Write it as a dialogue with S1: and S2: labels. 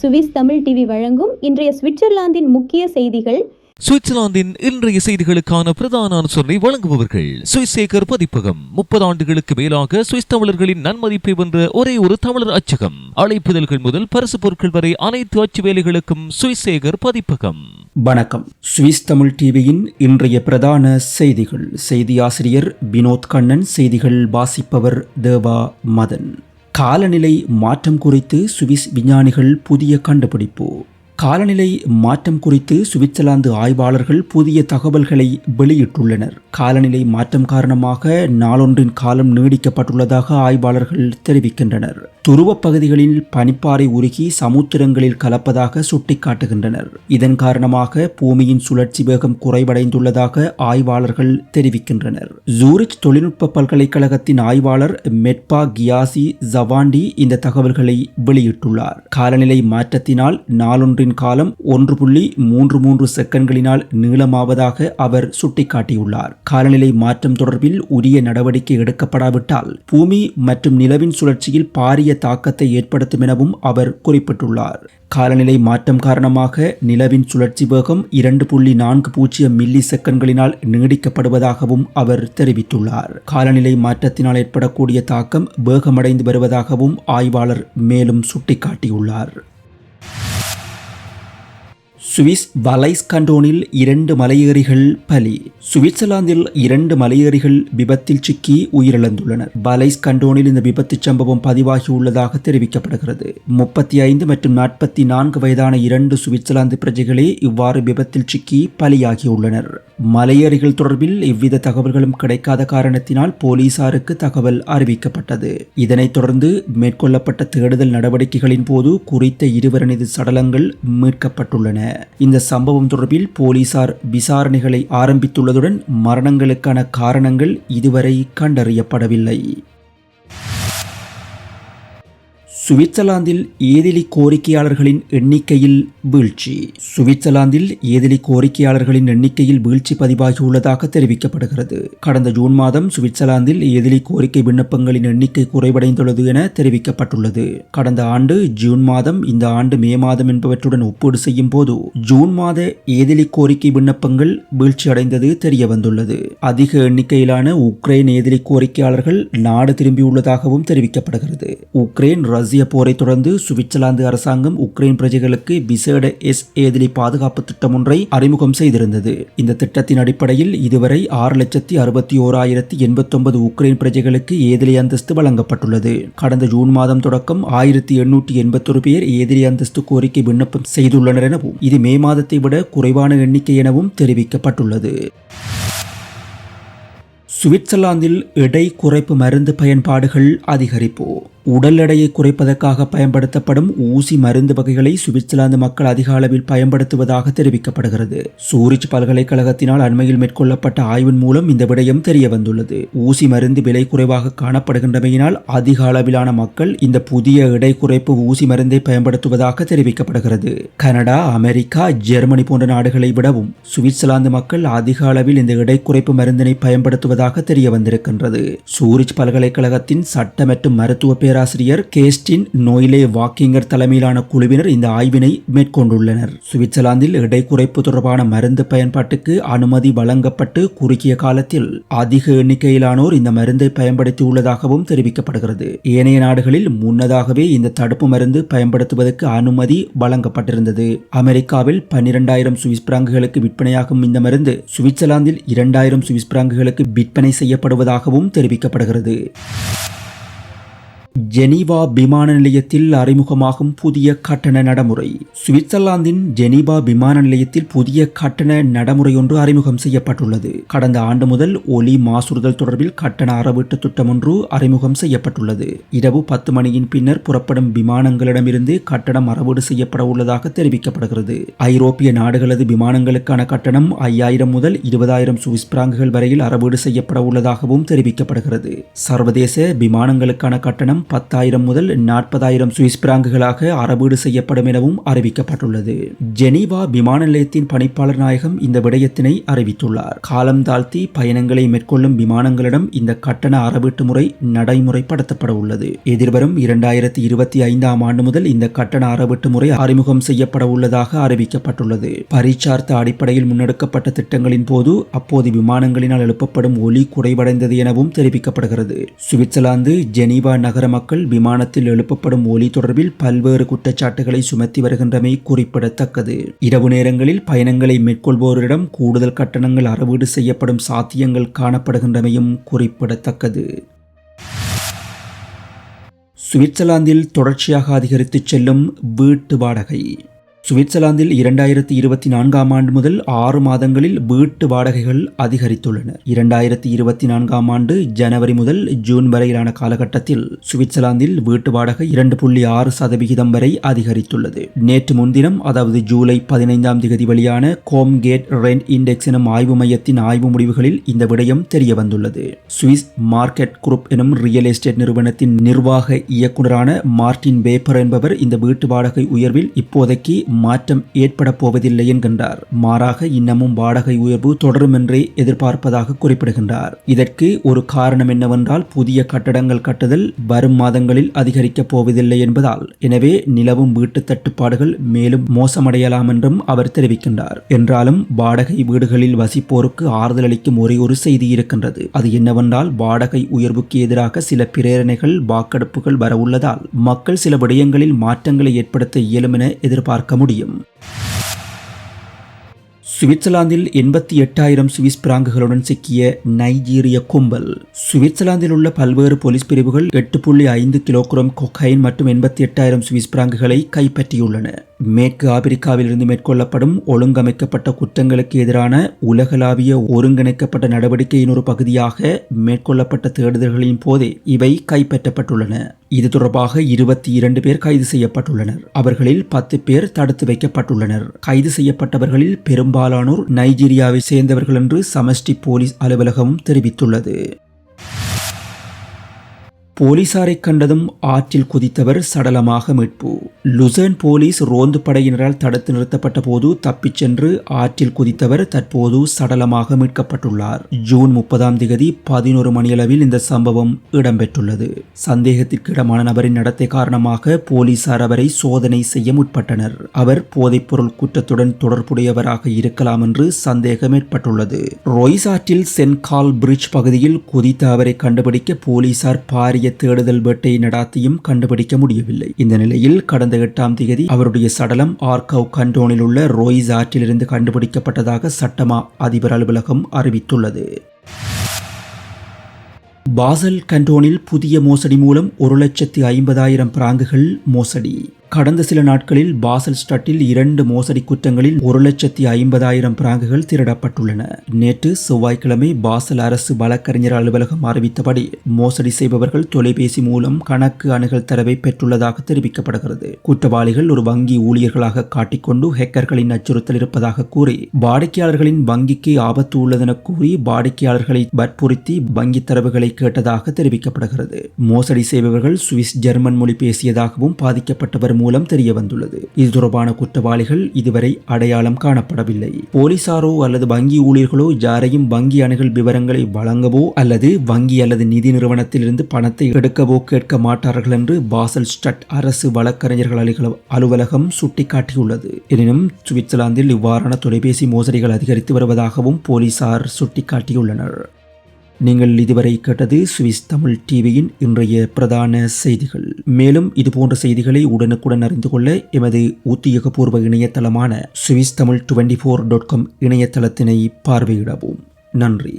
S1: Swiss Tamil TV வழங்கும் இன்றைய சுவிட்சர்லாந்தின் முக்கிய செய்திகள்.
S2: சுவிட்சர்லாந்தின் இன்றைய செய்திகளுக்கான பிரதான அனுசரணை வழங்குபவர்கள். சுவிசேகர் பதிப்பகம் முப்பது ஆண்டுகளுக்கு மேலாக சுவிஸ் தமிழர்களின் நன்மதிப்பை வென்ற ஒரே ஒரு தமிழர் அச்சகம். அழைப்புதல்கள் முதல் பரிசு பொருட்கள் வரை அனைத்து அச்சு வேலைகளுக்கும் சுவிசேகர் பதிப்பகம்.
S3: வணக்கம். சுவிஸ் தமிழ் டிவியின் இன்றைய பிரதான செய்திகள். செய்தி ஆசிரியர் வினோத் கண்ணன் செய்திகள் வாசிப்பவர் தேவா மதன். காலநிலை மாற்றம் குறித்து சுவிஸ் விஞ்ஞானிகள் புதிய கண்டுபிடிப்பு. காலநிலை மாற்றம் குறித்து சுவிட்சர்லாந்து ஆய்வாளர்கள் புதிய தகவல்களை வெளியிட்டுள்ளனர். காலநிலை மாற்றம் காரணமாக நாளொன்றின் காலம் நீடிக்கப்பட்டுள்ளதாக ஆய்வாளர்கள் தெரிவிக்கின்றனர். துருவப் பகுதிகளில் பனிப்பாறை உருகி சமுத்திரங்களில் கலப்பதாக சுட்டிக்காட்டுகின்றனர். இதன் காரணமாக பூமியின் சுழற்சி வேகம் குறைவடைந்துள்ளதாக ஆய்வாளர்கள் தெரிவிக்கின்றனர். ஜூரிச் தொழில்நுட்ப பல்கலைக்கழகத்தின் ஆய்வாளர் மெட்பா கியாசி ஜவாண்டி இந்த தகவல்களை வெளியிட்டுள்ளார். காலநிலை மாற்றத்தினால் நாளொன்றின் காலம் ஒன்று புள்ளி மூன்று மூன்று செகண்ட்களினால் நீளமாவதாக அவர் சுட்டிக்காட்டியுள்ளார். காலநிலை மாற்றம் தொடர்பில் உரிய நடவடிக்கை எடுக்கப்படாவிட்டால் பூமி மற்றும் நிலவின் சுழற்சியில் பாரிய தாக்கத்தை ஏற்படுத்தும் எனவும் அவர் குறிப்பிட்டுள்ளார். காலநிலை மாற்றம் காரணமாக நிலவின் சுழற்சி வேகம் இரண்டு புள்ளி நான்கு பூஜ்ஜியம் மில்லி செகண்ட்களினால் நீடிக்கப்படுவதாகவும் அவர் தெரிவித்துள்ளார். காலநிலை மாற்றத்தினால் ஏற்படக்கூடிய தாக்கம் வேகமடைந்து வருவதாகவும் ஆய்வாளர் மேலும் சுட்டிக்காட்டியுள்ளார். சுவிஸ் வலைஸ் கண்டோனில் இரண்டு மலையேறிகள் பலி. சுவிட்சர்லாந்தில் இரண்டு மலையேறிகள் விபத்தில் சிக்கி உயிரிழந்துள்ளனர். வலைஸ் கண்டோனில் இந்த விபத்து சம்பவம் பதிவாகியுள்ளதாக தெரிவிக்கப்படுகிறது. முப்பத்தி ஐந்து மற்றும் நாற்பத்தி நான்கு வயதான இரண்டு சுவிட்சர்லாந்து பிரஜைகளே இவ்வாறு விபத்தில் சிக்கி பலியாகியுள்ளனர். மலையறிகள் தொடர்பில் எவ்வித தகவல்களும் கிடைக்காத காரணத்தினால் போலீசாருக்கு தகவல் அறிவிக்கப்பட்டது. இதனைத் தொடர்ந்து மேற்கொள்ளப்பட்ட தேடுதல் நடவடிக்கைகளின் போது குறித்த இருவரனது சடலங்கள் மீட்கப்பட்டுள்ளன. இந்த சம்பவம் தொடர்பில் போலீசார் விசாரணைகளை ஆரம்பித்துள்ளதுடன் மரணங்களுக்கான காரணங்கள் இதுவரை கண்டறியப்படவில்லை. சுவிட்சர்லாந்தில் ஏதிலி கோரிக்கையாளர்களின் எண்ணிக்கையில் வீழ்ச்சி. சுவிட்சர்லாந்தில் ஏதிலி கோரிக்கையாளர்களின் எண்ணிக்கையில் வீழ்ச்சி பதிவாகியுள்ளதாக தெரிவிக்கப்படுகிறது. கடந்த ஜூன் மாதம் சுவிட்சர்லாந்தில் ஏதிலி கோரிக்கை விண்ணப்பங்களின் எண்ணிக்கை குறைவடைந்துள்ளது என தெரிவிக்கப்பட்டுள்ளது. கடந்த ஆண்டு ஜூன் மாதம் இந்த ஆண்டு மே மாதம் என்பவற்றுடன் ஒப்பீடு செய்யும் போது ஜூன் மாத ஏதிலி கோரிக்கை விண்ணப்பங்கள் வீழ்ச்சியடைந்தது தெரிய வந்துள்ளது அதிக எண்ணிக்கையிலான உக்ரைன் ஏதிலி கோரிக்கையாளர்கள் நாடு திரும்பியுள்ளதாகவும் தெரிவிக்கப்படுகிறது. உக்ரைன் ரஷ்ய போரை தொடர்ந்து சுவிட்சர்லாந்து அரசாங்கம் உக்ரைன் பிரஜைகளுக்கு விசேட எஸ் ஏதிலி பாதுகாப்பு திட்டம் ஒன்றை அறிமுகம் செய்திருந்தது. இந்த திட்டத்தின் அடிப்படையில் இதுவரை ஆறு லட்சத்தி அறுபத்தி ஓராயிரத்தி எண்பத்தொன்பது உக்ரைன் பிரஜைகளுக்கு ஏதிலி அந்தஸ்து வழங்கப்பட்டுள்ளது. கடந்த ஜூன் மாதம் தொடக்கம் ஆயிரத்தி எண்ணூற்றி எண்பத்தொரு பேர் ஏதிலி அந்தஸ்து கோரிக்கை விண்ணப்பம் செய்துள்ளனர் எனவும் இது மே மாதத்தை விட குறைவான எண்ணிக்கை எனவும் தெரிவிக்கப்பட்டுள்ளது. சுவிட்சர்லாந்தில் எடை குறைப்பு மருந்து பயன்பாடுகள் அதிகரிப்பு. உடல் எடையை குறைப்பதற்காக பயன்படுத்தப்படும் ஊசி மருந்து வகைகளை சுவிட்சர்லாந்து மக்கள் அதிக அளவில் பயன்படுத்துவதாக தெரிவிக்கப்படுகிறது. சூரிச் பல்கலைக்கழகத்தினால் அண்மையில் மேற்கொள்ளப்பட்ட ஆய்வின் மூலம் இந்த விடயம் தெரிய வந்துள்ளது ஊசி மருந்து விலை குறைவாக காணப்படுகின்றமையினால் அதிக அளவிலான மக்கள் இந்த புதிய எடை குறைப்பு ஊசி மருந்தை பயன்படுத்துவதாக தெரிவிக்கப்படுகிறது. கனடா அமெரிக்கா ஜெர்மனி போன்ற நாடுகளை விடவும் சுவிட்சர்லாந்து மக்கள் அதிக அளவில் இந்த எடை குறைப்பு மருந்தினை பயன்படுத்துவதாக தெரிய வந்திருக்கின்றது சூரிச் பல்கலைக்கழகத்தின் சட்ட மற்றும் மருத்துவ பேராசிரியர் கேஸ்டின் நோயிலே வாக்கிங்கர் தலைமையிலான குழுவினர் இந்த ஆய்வினை மேற்கொண்டுள்ளனர். சுவிட்சர்லாந்தில் எடை குறைப்பு தொடர்பான மருந்து பயன்பாட்டுக்கு அனுமதி வழங்கப்பட்டு குறுகிய காலத்தில் அதிக எண்ணிக்கையிலானோர் இந்த மருந்தை பயன்படுத்தியுள்ளதாகவும் தெரிவிக்கப்படுகிறது. ஏனைய நாடுகளில் முன்னதாகவே இந்த தடுப்பு மருந்து பயன்படுத்துவதற்கு அனுமதி வழங்கப்பட்டிருந்தது. அமெரிக்காவில் பன்னிரண்டாயிரம் சுவிஸ் பிராங்குகளுக்கு விற்பனையாகும் இந்த மருந்து சுவிட்சர்லாந்தில் இரண்டாயிரம் சுவிஸ் பிராங்குகளுக்கு விற்பனை செய்யப்படுவதாகவும் தெரிவிக்கப்படுகிறது. ஜெனீவா விமான நிலையத்தில் அறிமுகமாகும் புதிய கட்டண நடைமுறை. சுவிட்சர்லாந்தின் ஜெனீவா விமான நிலையத்தில் புதிய கட்டண நடைமுறை ஒன்று அறிமுகம் செய்யப்பட்டுள்ளது. கடந்த ஆண்டு முதல் ஒலி மாசுறுதல் தொடர்பில் கட்டண அறவீட்டு திட்டம் ஒன்று அறிமுகம் செய்யப்பட்டுள்ளது. இரவு பத்து மணியின் பின்னர் புறப்படும் விமானங்களிடமிருந்து கட்டணம் அறவீடு செய்யப்பட உள்ளதாக தெரிவிக்கப்படுகிறது. ஐரோப்பிய நாடுகளது விமானங்களுக்கான கட்டணம் ஐயாயிரம் முதல் இருபதாயிரம் சுவிஸ் பிராங்குகள் வரையில் அறவீடு செய்யப்பட உள்ளதாகவும் தெரிவிக்கப்படுகிறது. சர்வதேச விமானங்களுக்கான கட்டணம் பத்தாயிரம் முதல் நாற்பதாயிரம் சுவிஸ் பிராங்குகளாக அறவீடு செய்யப்படும் எனவும் அறிவிக்கப்பட்டுள்ளது. ஜெனீவா விமான நிலையத்தின் பணிப்பாளர் நாயகம் இந்த விடயத்தினை அறிவித்துள்ளார். காலம் தாழ்த்தி பயணங்களை மேற்கொள்ளும் விமானங்களிடம் இந்த கட்டண அறவீட்டு முறை நடைமுறைப்படுத்தப்பட உள்ளது. எதிர்வரும் இரண்டாயிரத்தி இருபத்தி ஐந்தாம் ஆண்டு முதல் இந்த கட்டண அறவீட்டு முறை அறிமுகம் செய்யப்பட உள்ளதாக அறிவிக்கப்பட்டுள்ளது. பரீட்சார்த்த அடிப்படையில் முன்னெடுக்கப்பட்ட திட்டங்களின் போது அப்போது விமானங்களினால் எழுப்பப்படும் ஒலி குறைவடைந்தது எனவும் தெரிவிக்கப்படுகிறது. சுவிட்சர்லாந்து ஜெனீவா நகரம் மக்கள் விமானத்தில் எழுப்பப்படும் ஒலி தொடர்பில் பல்வேறு குற்றச்சாட்டுகளை சுமத்தி வருகின்றமை குறிப்பிடத்தக்கது. இரவு நேரங்களில் பயணங்களை மேற்கொள்வோரிடம் கூடுதல் கட்டணங்கள் அறவீடு செய்யப்படும் சாத்தியங்கள் காணப்படுகின்றமையும் குறிப்பிடத்தக்கது. சுவிட்சர்லாந்தில் தொடர்ச்சியாக அதிகரித்து செல்லும் வீட்டு வாடகை. சுவிட்சர்லாந்தில் இரண்டாயிரத்தி இருபத்தி நான்காம் ஆண்டு முதல் ஆறு மாதங்களில் வீட்டு வாடகைகள் அதிகரித்துள்ளன. இரண்டாயிரத்தி இருபத்தி நான்காம் ஆண்டு ஜனவரி முதல் ஜூன் வரையிலான காலகட்டத்தில் சுவிட்சர்லாந்தில் வீட்டு வாடகை இரண்டு புள்ளி ஆறு சதவிகிதம் வரை அதிகரித்துள்ளது. நேற்று முன்தினம் அதாவது ஜூலை பதினைந்தாம் தேதி வெளியான கோம்கேட் ரெண்ட் இண்டெக்ஸ் எனும் ஆய்வு மையத்தின் ஆய்வு முடிவுகளில் இந்த விடயம் தெரிய வந்துள்ளது சுவிஸ் மார்க்கெட் குரூப் எனும் ரியல் எஸ்டேட் நிறுவனத்தின் நிர்வாக இயக்குநரான மார்டின் பேப்பர் என்பவர் இந்த வீட்டு வாடகை உயர்வில் இப்போதைக்கு மாற்றம் ஏற்பட போவதில்லை என்கின்றார். மாறாக இன்னமும் வாடகை உயர்வு தொடரும் என்றே எதிர்பார்ப்பதாக குறிப்பிடுகின்றார். இதற்கு ஒரு காரணம் என்னவென்றால் புதிய கட்டடங்கள் கட்டுதல் வரும் மாதங்களில் அதிகரிக்கப் போவதில்லை என்பதால். எனவே நிலவும் வீட்டு தட்டுப்பாடுகள் மேலும் மோசமடையலாம் என்றும் அவர் தெரிவிக்கின்றார். என்றாலும் வாடகை வீடுகளில் வசிப்போருக்கு ஆறுதல் அளிக்கும் ஒரே ஒரு செய்தி இருக்கின்றது. அது என்னவென்றால் வாடகை உயர்வுக்கு எதிராக சில பிரேரணைகள் வாக்கெடுப்புகள் வரவுள்ளதால் மக்கள் சில விடயங்களில் மாற்றங்களை ஏற்படுத்த இயலும் என எதிர்பார்க்க முடியும். சுவிட்சர்லாந்தில் எண்பத்தி எட்டாயிரம் சுவிஸ் பிராங்குகளுடன் சிக்கிய நைஜீரிய கும்பல். சுவிட்சர்லாந்தில் உள்ள பல்வேறு போலீஸ் பிரிவுகள் எட்டு புள்ளி ஐந்து கிலோகிராம் கொக்கைன் மற்றும் எண்பத்தி எட்டாயிரம் சுவிஸ் பிராங்குகளை கைப்பற்றியுள்ளன. மேற்கு ஆப்பிரிக்காவிலிருந்து மேற்கொள்ளப்படும் ஒழுங்கமைக்கப்பட்ட குற்றங்களுக்கு எதிரான உலகளாவிய ஒருங்கிணைக்கப்பட்ட நடவடிக்கையின் ஒரு பகுதியாக மேற்கொள்ளப்பட்ட தேடுதல்களின் போதே இவை கைப்பற்றப்பட்டுள்ளன. இது தொடர்பாக இருபத்தி இரண்டு பேர் கைது செய்யப்பட்டுள்ளனர். அவர்களில் பத்து பேர் தடுத்து வைக்கப்பட்டுள்ளனர். கைது செய்யப்பட்டவர்களில் பெரும்பாலானோர் நைஜீரியாவை சேர்ந்தவர்கள் என்று சமஷ்டி போலீஸ் அலுவலகம் தெரிவித்துள்ளது. போலீசாரை கண்டதும் ஆற்றில் குதித்தவர் சடலமாக மீட்பு. லுசர்ன் போலீஸ் ரோந்து படையினரால் தடுத்து நிறுத்தப்பட்ட போது தப்பிச் சென்று ஆற்றில் குதித்தவர் தற்போது சடலமாக மீட்கப்பட்டுள்ளார். ஜூன் முப்பதாம் தேதி பதினோரு மணியளவில் இந்த சம்பவம் இடம்பெற்றுள்ளது. சந்தேகத்திற்கிடமான நபரின் நடத்தை காரணமாக போலீசார் அவரை சோதனை செய்ய முற்பட்டனர். அவர் போதைப்பொருள் குற்றத்துடன் தொடர்புடையவராக இருக்கலாம் என்று சந்தேகம் ஏற்பட்டுள்ளது. ரொய்ஸ் ஆற்றில் சென்கால் பிரிட்ஜ் பகுதியில் குதித்த அவரை கண்டுபிடிக்க போலீசார் பாரிய தேடுதல் வேட்டை நடாத்தியும் கண்டுபிடிக்க முடியவில்லை. இந்த நிலையில் கடந்த எட்டாம் தேதி அவருடைய சடலம் ஆர்கவ் கண்டோனில் உள்ள ரோய்ஸ் ஆற்றிலிருந்து கண்டுபிடிக்கப்பட்டதாக சட்டமா அதிபர் அலுவலகம் அறிவித்துள்ளது. பாசல் கண்டோனில் புதிய மோசடி மூலம் ஒரு லட்சத்தி ஐம்பதாயிரம் பிராங்குகள் மோசடி. கடந்த சில நாட்களில் பாசல் ஸ்டட்டில் இரண்டு மோசடி குற்றங்களில் ஒரு லட்சத்தி ஐம்பதாயிரம் பிராங்குகள் திருடப்பட்டுள்ளன. நேற்று செவ்வாய்க்கிழமை பாசல் அரசு வழக்கறிஞர் அலுவலகம் அறிவித்தபடி மோசடி செய்பவர்கள் தொலைபேசி மூலம் கணக்கு அணுகல் தரவை பெற்றுள்ளதாக தெரிவிக்கப்படுகிறது. குற்றவாளிகள் ஒரு வங்கி ஊழியர்களாக காட்டிக்கொண்டு ஹேக்கர்களின் அச்சுறுத்தல் இருப்பதாக கூறி வாடிக்கையாளர்களின் வங்கிக்கு ஆபத்து உள்ளதென கூறி வாடிக்கையாளர்களை வற்புறுத்தி வங்கி தரவுகளை கேட்டதாக தெரிவிக்கப்படுகிறது. மோசடி செய்பவர்கள் சுவிஸ் ஜெர்மன் மொழி பேசியதாகவும் பாதிக்கப்பட்டவர் மூலம் தெரிய வந்துள்ளது இது தொடர்பான குற்றவாளிகள் இதுவரை அடையாளம் காணப்படவில்லை. போலீசாரோ அல்லது வங்கி ஊழியர்களோ யாரையும் வங்கி அணுகல் விவரங்களை வழங்கவோ அல்லது வங்கி அல்லது நிதி நிறுவனத்திலிருந்து பணத்தை எடுக்கவோ கேட்க மாட்டார்கள் என்று பாசல் ஸ்டட் அரசு வழக்கறிஞர்கள் அலுவல- அலுவலகம் சுட்டிக்காட்டியுள்ளது. எனினும் சுவிட்சர்லாந்தில் இவ்வாறான தொலைபேசி மோசடிகள் அதிகரித்து வருவதாகவும் போலீசார் சுட்டிக்காட்டியுள்ளனர். நீங்கள் இதுவரை கேட்டது சுவிஸ் தமிழ் டிவியின் இன்றைய பிரதான செய்திகள். மேலும் இதுபோன்ற செய்திகளை உடனுக்குடன் அறிந்து கொள்ள எமது உத்தியோகபூர்வ இணையதளமான Swiss Tamil twenty four dot com இணையதளத்தினை பார்வையிடவும். நன்றி.